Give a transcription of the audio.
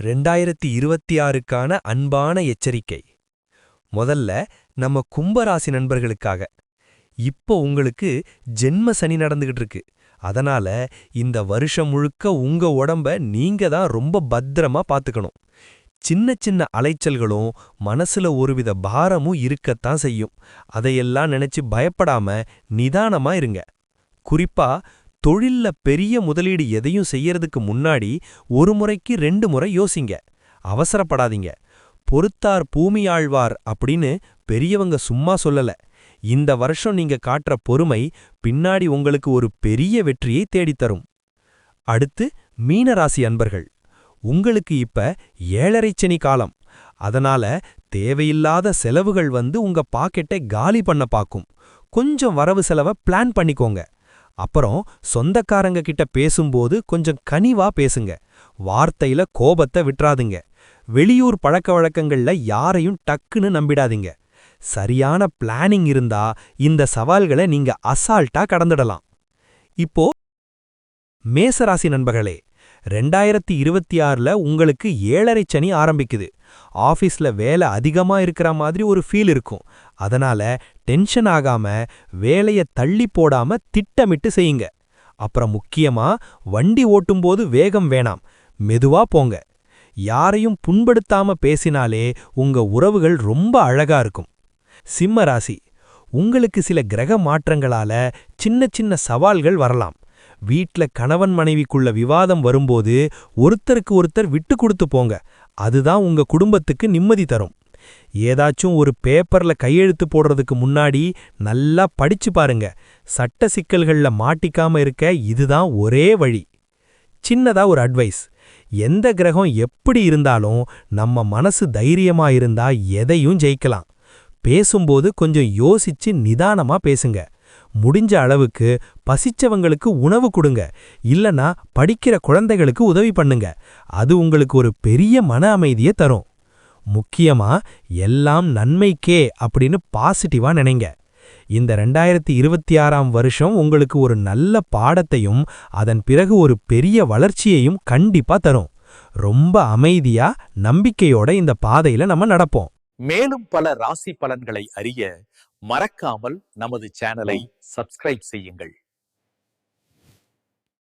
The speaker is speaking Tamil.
ரெண்டாயிரத்தி இருபத்தி ஆறுக்கான அன்பான எச்சரிக்கை. முதல்ல நம்ம கும்பராசி நண்பர்களுக்காக. இப்போ உங்களுக்கு ஜென்ம சனி நடந்துகிட்டு இருக்கு அதனால இந்த வருஷம் முழுக்க உங்க உடம்ப நீங்க தான் ரொம்ப பத்திரமா பாத்துக்கணும். சின்ன சின்ன அலைச்சல்களும் மனசுல ஒருவித பாரமும் இருக்கத்தான் செய்யும். அதையெல்லாம் நினைச்சு பயப்படாம நிதானமா இருங்க. குறிப்பா தொழில்ல பெரிய முதலீடு எதையும் செய்யறதுக்கு முன்னாடி ஒரு முறைக்கு ரெண்டு முறை யோசிங்க. அவசரப்படாதீங்க. பொறுத்தார் பூமியாழ்வார் அப்படின்னு பெரியவங்க சும்மா சொல்லல. இந்த வருஷம் நீங்க காட்டுற பொறுமை பின்னாடி உங்களுக்கு ஒரு பெரிய வெற்றியை தேடித்தரும். அடுத்து மீனராசி அன்பர்கள். உங்களுக்கு இப்ப ஏழரைச்சனி காலம். அதனால தேவையில்லாத செலவுகள் வந்து உங்க பாக்கெட்டை காலி பண்ண பாக்கும். கொஞ்சம் வரவு செலவை பிளான் பண்ணிக்கோங்க. அப்புறம் சொந்தக்காரங்க கிட்ட பேசும்போது கொஞ்சம் கனிவா பேசுங்க. வார்த்தையில கோபத்தை விட்டுறாதுங்க. வெளியூர் பழக்க வழக்கங்கள்ல யாரையும் டக்குன்னு நம்பிடாதீங்க. சரியான பிளானிங் இருந்தா இந்த சவால்களை நீங்க அசால்ட்டா கடந்துடலாம். இப்போ மேசராசி நண்பர்களே ரெண்டாயிரத்தி இருபத்தி ஆறுல உங்களுக்கு ஏழரை சனி ஆரம்பிக்குது. ஆஃபீஸில் வேலை அதிகமா இருக்கிற மாதிரி ஒரு ஃபீல் இருக்கும். அதனால டென்ஷன் ஆகாம வேலைய தள்ளி போடாம திட்டமிட்டு செய்யுங்க. அப்புறம் முக்கியமா வண்டி ஓட்டும்போது வேகம் வேணாம். மெதுவா போங்க. யாரையும் புண்படுத்தாம பேசினாலே உங்க உறவுகள் ரொம்ப அழகா இருக்கும். சிம்ம ராசி. உங்களுக்கு சில கிரக மாற்றங்களால சின்ன சின்ன சவால்கள் வரலாம். வீட்ல கணவன் மனைவிக்குள்ள விவாதம் வரும்போது ஒருத்தருக்கு ஒருத்தர் விட்டு கொடுத்து போங்க. அதுதான் உங்க குடும்பத்துக்கு நிம்மதி தரும். ஏதாச்சும் ஒரு பேப்பர்ல கையெழுத்து போடுறதுக்கு முன்னாடி நல்லா படிச்சு பாருங்க. சட்ட சிக்கல்கள்ல மாட்டிக்காம இருக்க இதுதான் ஒரே வழி. சின்னதா ஒரு அட்வைஸ் எந்த கிரகம் எப்படி இருந்தாலும் நம்ம மனசு தைரியமா இருந்தா எதையும் ஜெயிக்கலாம். பேசும்போது கொஞ்சம் யோசிச்சு நிதானமா பேசுங்க. முடிஞ்ச அளவுக்கு பசிச்சவங்களுக்கு உணவு கொடுங்க. இல்லனா படிக்கிற குழந்தைகளுக்கு உதவி பண்ணுங்க. அது உங்களுக்கு ஒரு பெரிய மன அமைதியை தரும். முக்கியமா எல்லாம் நன்மைக்கே அப்படின்னு பாசிட்டிவா நினைங்க. இந்த ரெண்டாயிரத்தி இருபத்தி ஆறாம் வருஷம் உங்களுக்கு ஒரு நல்ல பாடத்தையும் அதன் பிறகு ஒரு பெரிய வளர்ச்சியையும் கண்டிப்பா தரும். ரொம்ப அமைதியா நம்பிக்கையோட இந்த பாதையில நம்ம நடப்போம். மேலும் பல ராசி பலன்களை அறிய மறக்காமல் நமது சேனலை சப்ஸ்கிரைப் செய்யுங்கள்.